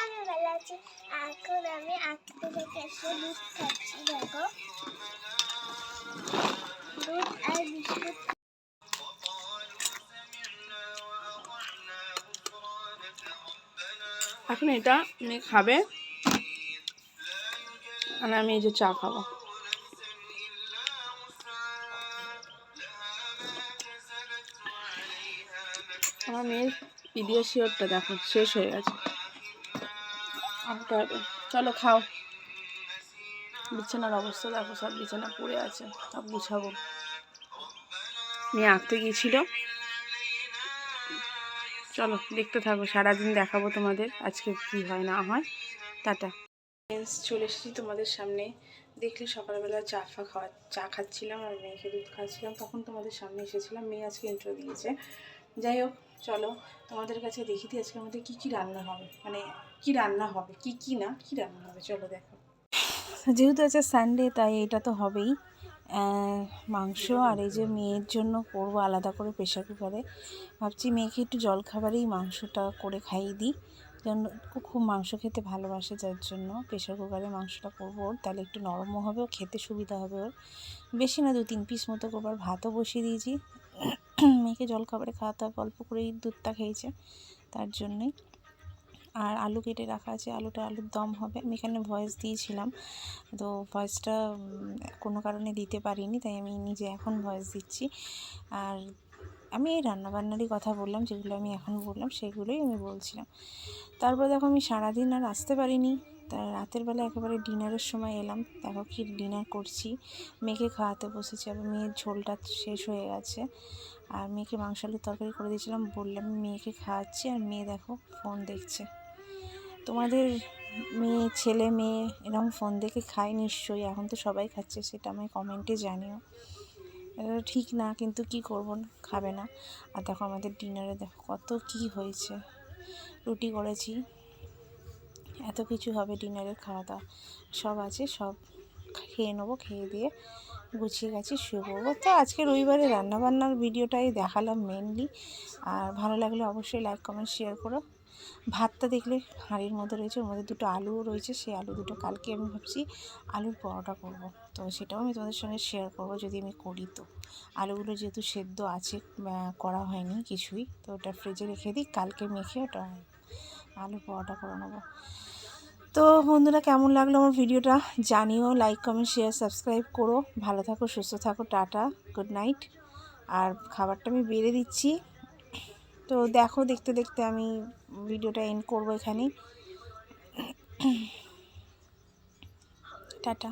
আমি ভালো আছি। এখন আমি আঁকতে এখন এটা আমি খাবে। আর আমি এই যে চা খাব। আমার মেয়ের পিডিয়াশিওরটা দেখো, শেষ হয়ে গেছে। আনতে হবে চলো খাও। বিছানার অবস্থা দেখো, সব বিছানা পড়ে আছে, সব গুছাবো। মেয়ে আঁকতে গিয়েছিল। চলো, দেখতে থাকো, সারাদিন দেখাবো তোমাদের আজকে কি হয় না হয়। টাটা। চলে এসেছি তোমাদের সামনে। দেখলে সকালবেলা চা ফা খাওয়া চা খাচ্ছিলাম আর মেয়েকে দুধ খাচ্ছিলাম তখন তোমাদের সামনে এসেছিলাম। মেয়ে আজকে ইন্ট্রো দিয়েছে। যাই হোক, চলো তোমাদের কাছে দেখি দিই আজকে আমাদের কী কী রান্না হবে। মানে কি রান্না হবে, কি কি না, কি রান্না হবে, চলো দেখো। যেহেতু আছে সানডে তাই এটা তো হবেই। মাংস আর এই যে মেয়ের জন্য করব আলাদা করে প্রেশার কুকারে ভাবছি মেয়েকে একটু জলখাবারেই মাংসটা করে খাইয়ে দিই। যেন ও খুব মাংস খেতে ভালোবাসে, যার জন্য প্রেশার কুকারে মাংসটা করব ওর। তাহলে একটু নরমও হবে, ও খেতে সুবিধা হবে ওর। বেশি না দু তিন পিস মতো করবার ভাতও বসিয়ে দিয়েছি। মেয়েকে জলখাবারে খাওয়াতে হবে অল্প করেই দুধটা খেয়েছে, তার জন্যই। আর আলু কেটে রাখা আছে, আলুটা আলুর দম হবে। আমি এখানে ভয়েস দিয়েছিলাম, তো ভয়েসটা কোনো কারণে দিতে পারিনি, তাই আমি নিজে এখন ভয়েস দিচ্ছি। আর আমি এই রান্নাবান্নারই কথা বললাম, যেগুলো আমি এখন বললাম, সেগুলোই আমি বলছিলাম। তারপর দেখো আমি সারাদিন আর আসতে পারিনি। তা রাতের বেলা একেবারে ডিনারের সময় এলাম। দেখো কি ডিনার করছি। মেয়েকে খাওয়াতে বসেছি, আবার মেয়ের ঝোলটা শেষ হয়ে গেছে। আর মেয়েকে মাংস আলুর তরকারি করে দিয়েছিলাম, বললাম মেয়েকে খাওয়াচ্ছি। আর মেয়ে দেখো ফোন দেখছে। তোমাদের মেয়ে, ছেলে, মেয়ে এরকম ফোন দেখে খায় নিশ্চয়ই। এখন তো সবাই খাচ্ছে, সেটা আমায় কমেন্টে জানিও। এটা ঠিক না, কিন্তু কি করব, খাবে না। আর দেখো আমাদের ডিনারে দেখো কত কি হয়েছে। রুটি করেছি। এত কিছু হবে ডিনারের খাওয়া দাওয়া সব আছে, সব খেয়ে নেব, খেয়ে দিয়ে গুছিয়ে গেছি, শুয়ে পড়ব। তো আজকে রবিবারে রান্নাবান্নার ভিডিওটাই দেখালাম মেনলি আর ভালো লাগলে অবশ্যই লাইক কমেন্ট শেয়ার করো। ভাতটা দেখলে হাঁড়ির মধ্যে রয়েছে, ওর মধ্যে দুটো আলুও রয়েছে, সেই আলু দুটো কালকে আমি ভাবছি আলুর পরোটা করব। তো সেটাও আমি তোমাদের সঙ্গে শেয়ার করব যদি আমি করি তো। আলুগুলো যেহেতু সেদ্ধ আছে করা হয়নি কিছুই, তো ওটা ফ্রিজে রেখে দিই, কালকে মেখে ওটা আলুর পরোটা করে নেব। তো বন্ধুরা, কেমন লাগল আমার ভিডিওটা? জানিও লাইক কমেন্ট শেয়ার সাবস্ক্রাইব করো। ভালো থাকো, সুস্থ থাকো, টাটা গুড নাইট আর খাবারটা আমি বেড়ে দিচ্ছি। তো দেখো, দেখতে দেখতে আমি ভিডিওটা এন্ড করব এখানেই। টাটা।